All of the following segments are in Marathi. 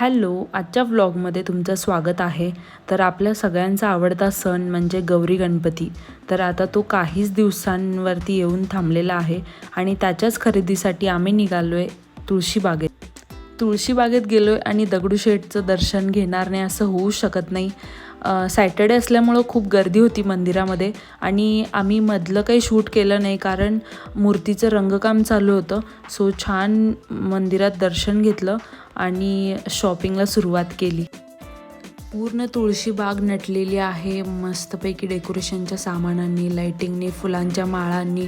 हॅलो आजच्या व्लॉगमध्ये तुमचं स्वागत आहे. तर आपल्या सगळ्यांचा आवडता सण म्हणजे गौरी गणपती. तर आता तो काहीच दिवसांवरती येऊन थांबलेला आहे आणि त्याच्याच खरेदीसाठी आम्ही निघालो आहे तुळशीबागेत तुळशीबागेत गेलो आहे आणि दगडूशेठचं दर्शन घेणार नाही असं होऊ शकत नाही. सॅटर्डे असल्यामुळं खूप गर्दी होती मंदिरामध्ये आणि आम्ही मधलं काही शूट केलं नाही कारण मूर्तीचं रंगकाम चालू होतं. सो छान मंदिरात दर्शन घेतलं. आणि शॉपिंगला सुरुवात केली. पूर्ण तुळशी बाग नटलेली आहे. मस्तपैकी डेकोरेशनच्या सामानांनी लाईटिंगनी फुलांच्या माळांनी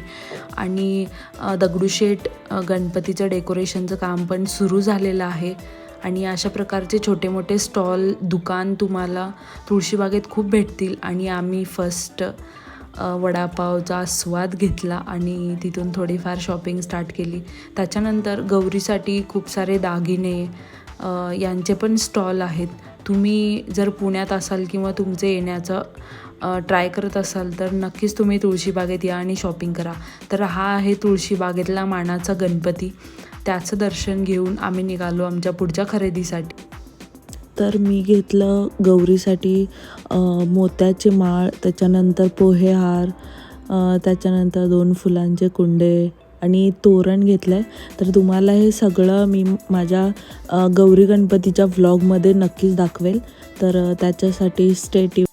आणि दगडूशेठ गणपतीचं डेकोरेशनचं काम पण सुरू झालेलं आहे. आणि अशा प्रकारचे छोटे मोठे स्टॉल दुकान तुम्हाला तुळशीबागेत खूप भेटतील. आणि आम्ही फर्स्ट वडापावचा आस्वाद घेतला आणि तिथून थोडीफार शॉपिंग स्टार्ट केली. त्याच्यानंतर गौरीसाठी खूप सारे दागिने यांचे पण स्टॉल आहेत. तुम्ही जर पुण्यात असाल किंवा तुमचे येण्याचं ट्राय करत असाल तर नक्कीच तुम्ही तुळशीबागेत या आणि शॉपिंग करा. तर हा आहे तुळशीबागेतला मानाचा गणपती. त्याचं दर्शन घेऊन आम्ही निघालो आमच्या पुढच्या खरेदीसाठी. तर मी घेतलं गौरीसाठी मोत्याचे माळ त्याच्यानंतर पोहे हार त्याच्यानंतर दोन फुलांचे कुंडे आणि तोरण घेतलं आहे तर तुम्हाला हे सगळं मी माझ्या गौरी गणपतीच्या व्लॉगमध्ये नक्कीच दाखवेल. तर त्याच्यासाठी स्टेटिव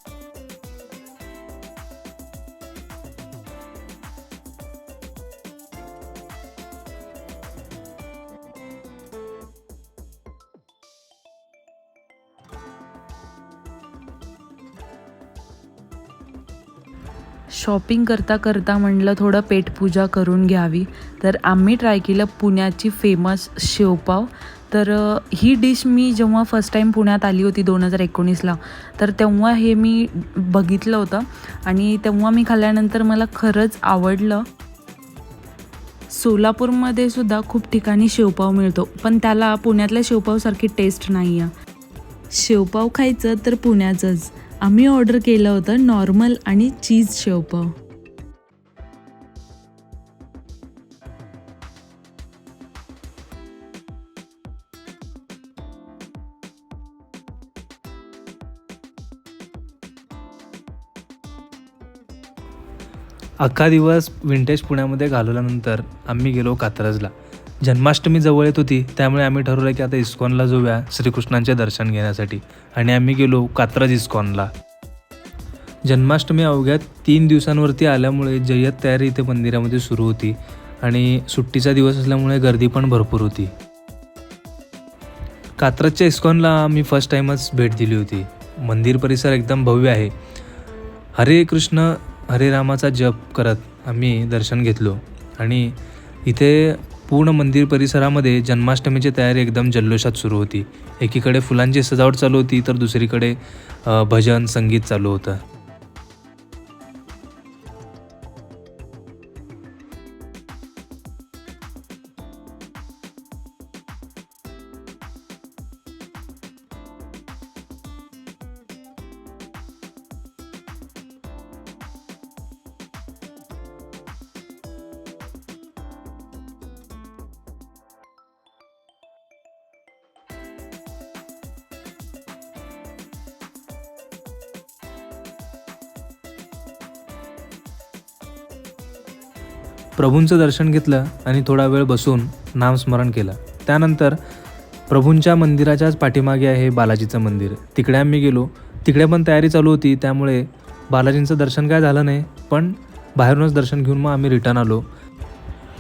शॉपिंग करता करता म्हणलं थोडं पेटपूजा करून घ्यावी. तर आम्ही ट्राय केलं पुण्याची फेमस शेवपाव. तर ही डिश मी जेव्हा फर्स्ट टाईम पुण्यात आली होती दोन हजार एकोणीसला तर तेव्हा हे मी बघितलं होतं. आणि तेव्हा मी खाल्ल्यानंतर मला खरंच आवडलं. सोलापूरमध्ये सुद्धा खूप ठिकाणी शेवपाव मिळतो पण त्याला पुण्यातल्या शेवपावसारखी टेस्ट नाही आहे शेवपाव खायचं तर पुण्याचंच. आम्ही ऑर्डर केलं होतं नॉर्मल आणि चीज शेवपाव अख्खा दिवस विंटेज पुण्यामध्ये घालवल्यानंतर आम्ही गेलो कात्रजला. जन्माष्टमी जवळ येत होती त्यामुळे आम्ही ठरवलं की आता इस्कॉनला जाऊया श्रीकृष्णांचे दर्शन घेण्यासाठी. आणि आम्ही गेलो कात्रज इस्कॉनला. जन्माष्टमी अवघ्या तीन दिवसांवरती आल्यामुळे जय्यत तयारी इथे मंदिरामध्ये सुरू होती आणि सुट्टीचा दिवस असल्यामुळे गर्दी पण भरपूर होती. कात्रजच्या इस्कॉनला मी फर्स्ट टाईमच भेट दिली होती. मंदिर परिसर एकदम भव्य आहे. हरे कृष्ण हरे रामाचा जप करत आम्ही दर्शन घेतलो. आणि इथे पूर्ण मंदिर परिसरामध्ये जन्माष्टमीची तयारी एकदम जल्लोषात सुरू होती. एकीकडे फुलांची सजावट चालू होती तर दुसरीकडे भजन संगीत चालू होतं. प्रभूंचं दर्शन घेतलं आणि थोडा वेळ बसून नामस्मरण केलं. त्यानंतर प्रभूंच्या मंदिराच्याच पाठीमागे आहे बालाजीचं मंदिर. तिकडे आम्ही गेलो. तिकडे पण तयारी चालू होती त्यामुळे बालाजींचं दर्शन काय झालं नाही पण बाहेरूनच दर्शन घेऊन मग आम्ही रिटर्न आलो.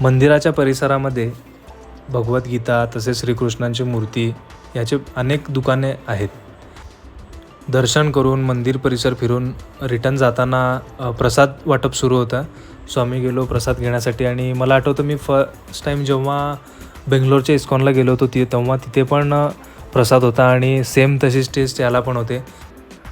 मंदिराच्या परिसरामध्ये भगवद्गीता तसेच श्रीकृष्णांची मूर्ती याचे अनेक दुकाने आहेत. दर्शन करून मंदिर परिसर फिरून रिटर्न जाताना प्रसाद वाटप सुरू होतं. सो आम्ही गेलो प्रसाद घेण्यासाठी. आणि मला आठवतं मी फर्स्ट टाईम जेव्हा बेंगलोरच्या इस्कॉनला गेलो होतो ती तेव्हा तिथे पण प्रसाद होता आणि सेम तशीच टेस्ट याला पण होते.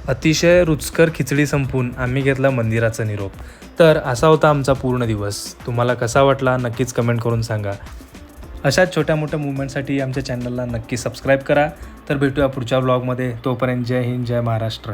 अतिशय रुचकर खिचडी संपून आम्ही घेतला मंदिराचा निरोप. तर असा होता आमचा पूर्ण दिवस. तुम्हाला कसा वाटला नक्कीच कमेंट करून सांगा. अशाच छोट्या मोठ्या मुवमेंटसाठी आमच्या चॅनलला नक्की सबस्क्राईब करा. तर भेटूया पुढच्या ब्लॉगमध्ये तोपर्यंत जय हिंद जय महाराष्ट्र.